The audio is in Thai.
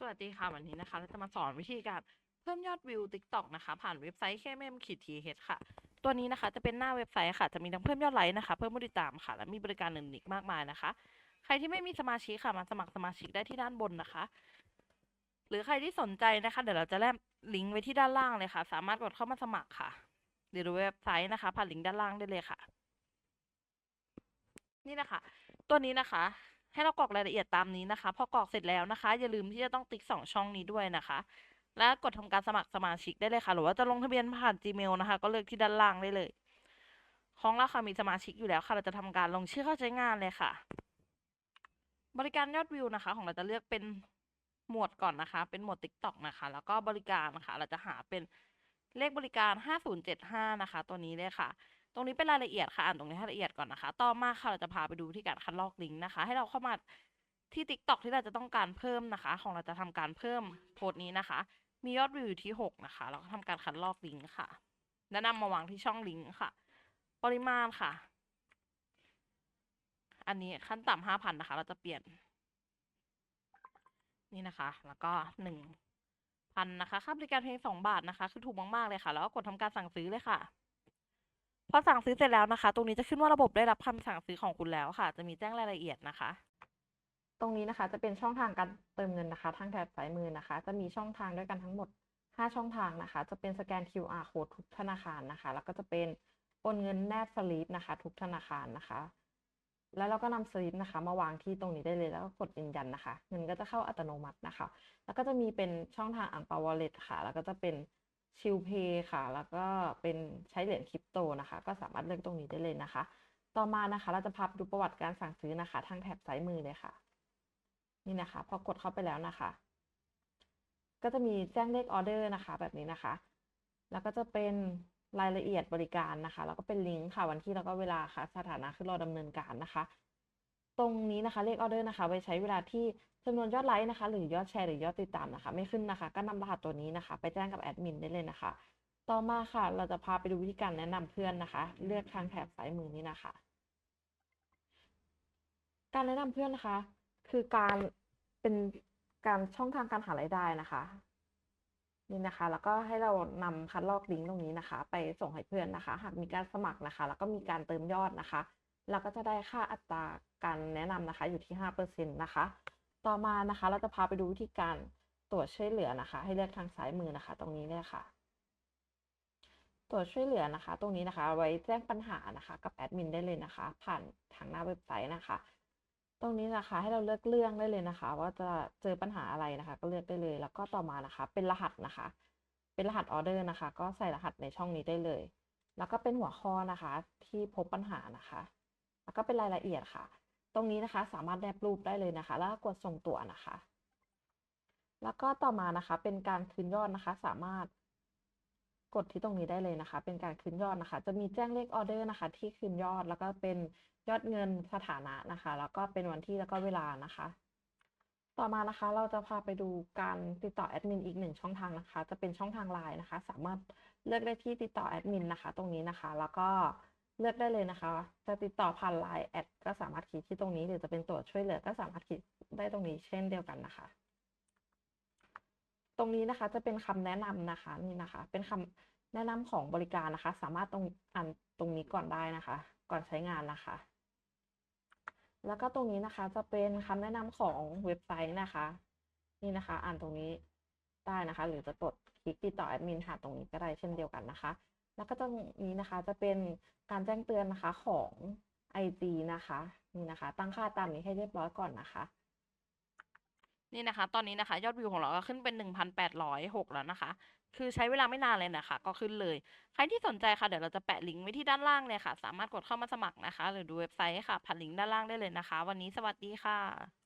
สวัสดีค่ะ วันนี้นะคะ เราจะมาสอนวิธีการเพิ่มยอดวิว TikTok นะคะ ผ่านเว็บไซต์ KMM ขีด TH ค่ะ ตัวนี้นะคะจะเป็นหน้าเว็บไซต์ค่ะ จะมีทั้งเพิ่มยอดไลค์นะคะ เพิ่มผู้ติดตามค่ะ และมีบริการอื่นอีกมากมายนะคะ ใครที่ไม่มีสมาชิกค่ะ มาสมัครสมาชิกได้ที่ด้านบนนะคะ หรือใครที่สนใจนะคะ เดี๋ยวเราจะแนบลิงก์ไว้ที่ด้านล่างเลยค่ะ สามารถกดเข้ามาสมัครค่ะหรือเว็บไซต์นะคะ ผ่านลิงก์ด้านล่างได้เลยค่ะ นี่นะคะ ตัวนี้นะคะ ให้เรากรอกรายละเอียดตามนี้นะคะ พอกรอกเสร็จแล้วนะคะ อย่าลืมที่จะต้องติ๊กสองช่องนี้ด้วยนะคะ และกดทำการสมัครสมาชิกได้เลยค่ะ หรือว่าจะลงทะเบียนผ่าน Gmail นะคะ ก็เลือกที่ด้านล่างได้เลย ของเราค่ะมีสมาชิกอยู่แล้วค่ะ เราจะทำการลงชื่อเข้าใช้งานเลยค่ะ บริการยอดวิวนะคะ ของเราจะเลือกเป็นหมวดก่อนนะคะ เป็นหมวด TikTok นะคะ แล้วก็บริการนะคะ เราจะหาเป็นเลขบริการ 5075 นะคะ ตัวนี้เลยค่ะ รงนี้เป็นรายละเอียดค่ะอ่านตรงนี้ให้ละเอียดก่อนนะคะ ต่อมาค่ะเราจะพาไปดูที่การคัดลอกลิงก์นะคะ ให้เราเข้ามาที่ TikTok ที่เราจะต้องการเพิ่มนะคะ ของเราจะทำการเพิ่มโพสต์นี้นะคะ มียอดวิวอยู่ที่ 6 นะคะ เราก็ทำการคัดลอกลิงก์ค่ะแล้วนำมาวางที่ช่องลิงก์ค่ะ ปริมาณค่ะ อันนี้ขั้นต่ำห้าพันนะคะ เราจะเปลี่ยน นี่นะคะ แล้วก็หนึ่งพันนะคะ ค่าบริการเพียงสองบาทนะคะ คือถูกมาก ๆ เลยค่ะ แล้วก็กดทำการสั่งซื้อเลยค่ะ พอสั่งซื้อเสร็จแล้วนะคะ ตรงนี้จะขึ้นว่าระบบได้รับคำสั่งซื้อของคุณแล้วค่ะ จะมีแจ้งรายละเอียดนะคะ ตรงนี้นะคะจะเป็นช่องทางการเติมเงินนะคะ ทางแถบซ้ายมือนะคะ จะมีช่องทางด้วยกันทั้งหมด 5 ช่องทางนะคะ จะเป็นสแกน QR code ทุกธนาคารนะคะ แล้วก็จะเป็นโอนเงินแนบสลิปนะคะ ทุกธนาคารนะคะ แล้วเราก็นำสลิปนะคะ มาวางที่ตรงนี้ได้เลยแล้วก็กดยืนยันนะคะ เงินก็จะเข้าอัตโนมัตินะคะ แล้วก็จะมีเป็นช่องทางอ่างปาวอลเล็ตค่ะ แล้วก็จะเป็น ชิลเพย์ค่ะ แล้วก็เป็นใช้เหรียญคริปโตนะคะ ก็สามารถเลือกตรงนี้ได้เลยนะคะ ต่อมานะคะ เราจะพาไปดูประวัติการสั่งซื้อนะคะ ทางแถบซ้ายมือเลยค่ะ นี่นะคะ พอกดเข้าไปแล้วนะคะ ก็จะมีแจ้งเลขออเดอร์นะคะ แบบนี้นะคะ แล้วก็จะเป็นรายละเอียดบริการนะคะ แล้วก็เป็นลิงก์ค่ะวันที่แล้วก็เวลาค่ะ สถานะคือรอดำเนินการนะคะ ตรงนี้นะคะเลขออเดอร์นะคะไว้ใช้เวลาที่จำนวนยอดไลค์นะคะ หรือยอดแชร์หรือยอดติดตามนะคะ ไม่ขึ้นนะคะ ก็นำรหัสตัวนี้นะคะ ไปแจ้งกับแอดมินได้เลยนะคะ ต่อมาค่ะ เราจะพาไปดูวิธีการแนะนำเพื่อนนะคะ เลือกทางแถบซ้ายมือนี้นะคะ การแนะนำเพื่อนนะคะ คือการเป็นการช่องทางการหารายได้นะคะนี่นะคะ แล้วก็ให้เรานำคัดลอกลิงก์ตรงนี้นะคะ ไปส่งให้เพื่อนนะคะ หากมีการสมัครนะคะ แล้วก็มีการเติมยอดนะคะ เราก็จะได้ค่าอัตราการแนะนำนะคะอยู่ที่ห้าเปอร์เซ็นต์นะคะ ต่อมานะคะเราจะพาไปดูวิธีการตรวจช่วยเหลือนะคะ ให้เลือกทางซ้ายมือนะคะ ตรงนี้เลยค่ะ ตรวจช่วยเหลือนะคะ ตรงนี้นะคะ ไว้แจ้งปัญหานะคะ กับแอดมินได้เลยนะคะ ผ่านทางหน้าเว็บไซต์นะคะ ตรงนี้นะคะ ให้เราเลือกเรื่องได้เลยนะคะ ว่าจะเจอปัญหาอะไรนะคะ ก็เลือกได้เลย แล้วก็ต่อมานะคะ เป็นรหัสนะคะ เป็นรหัสออเดอร์นะคะ ก็ใส่รหัสในช่องนี้ได้เลย แล้วก็เป็นหัวข้อนะคะ ที่พบปัญหานะคะ แล้วก็เป็นรายละเอียดค่ะ ตรงนี้นะคะสามารถแนบรูปได้เลยนะคะ แล้วก็กดส่งตัวนะคะ แล้วก็ต่อมานะคะ เป็นการคืนยอดนะคะ สามารถกดที่ตรงนี้ได้เลยนะคะ เป็นการคืนยอดนะคะ จะมีแจ้งเลขออเดอร์นะคะ ที่คืนยอดแล้วก็เป็นยอดเงินสถานะนะคะ แล้วก็เป็นวันที่แล้วก็เวลานะคะ ต่อมานะคะ เราจะพาไปดูการติดต่อแอดมินอีกหนึ่งช่องทางนะคะ จะเป็นช่องทางไลน์นะคะ สามารถเลือกได้ที่ติดต่อแอดมินนะคะ ตรงนี้นะคะ แล้วก็ เลือกได้เลยนะคะ จะติดต่อผ่านไลน์แอดก็สามารถคลิกที่ตรงนี้ หรือจะเป็นตัวช่วยเหลือก็สามารถคลิกได้ตรงนี้เช่นเดียวกันนะคะ ตรงนี้นะคะจะเป็นคำแนะนำนะคะนี่นะคะ เป็นคำแนะนำของบริการนะคะ สามารถตรงอ่านตรงนี้ก่อนได้นะคะ ก่อนใช้งานนะคะ แล้วก็ตรงนี้นะคะจะเป็นคำแนะนำของเว็บไซต์นะคะ นี่นะคะ อ่านตรงนี้ได้นะคะ หรือจะกดคลิกติดต่อแอดมินหาตรงนี้ก็ได้เช่นเดียวกันนะคะ แล้วก็ตรงนี้นะคะจะเป็นการแจ้งเตือนนะคะของ IG นะคะนี่นะคะ ตั้งค่าตามนี้ให้เรียบร้อยก่อนนะคะ นี่นะคะ ตอนนี้นะคะ ยอดวิวของเราก็ขึ้นเป็นหนึ่งพันแปดร้อยหกแล้วนะคะ คือใช้เวลาไม่นานเลยนะคะ ก็ขึ้นเลย ใครที่สนใจค่ะ เดี๋ยวเราจะแปะลิงก์ไว้ที่ด้านล่างเลยค่ะ สามารถกดเข้ามาสมัครนะคะ หรือดูเว็บไซต์ค่ะ ผ่านลิงก์ด้านล่างได้เลยนะคะ วันนี้สวัสดีค่ะ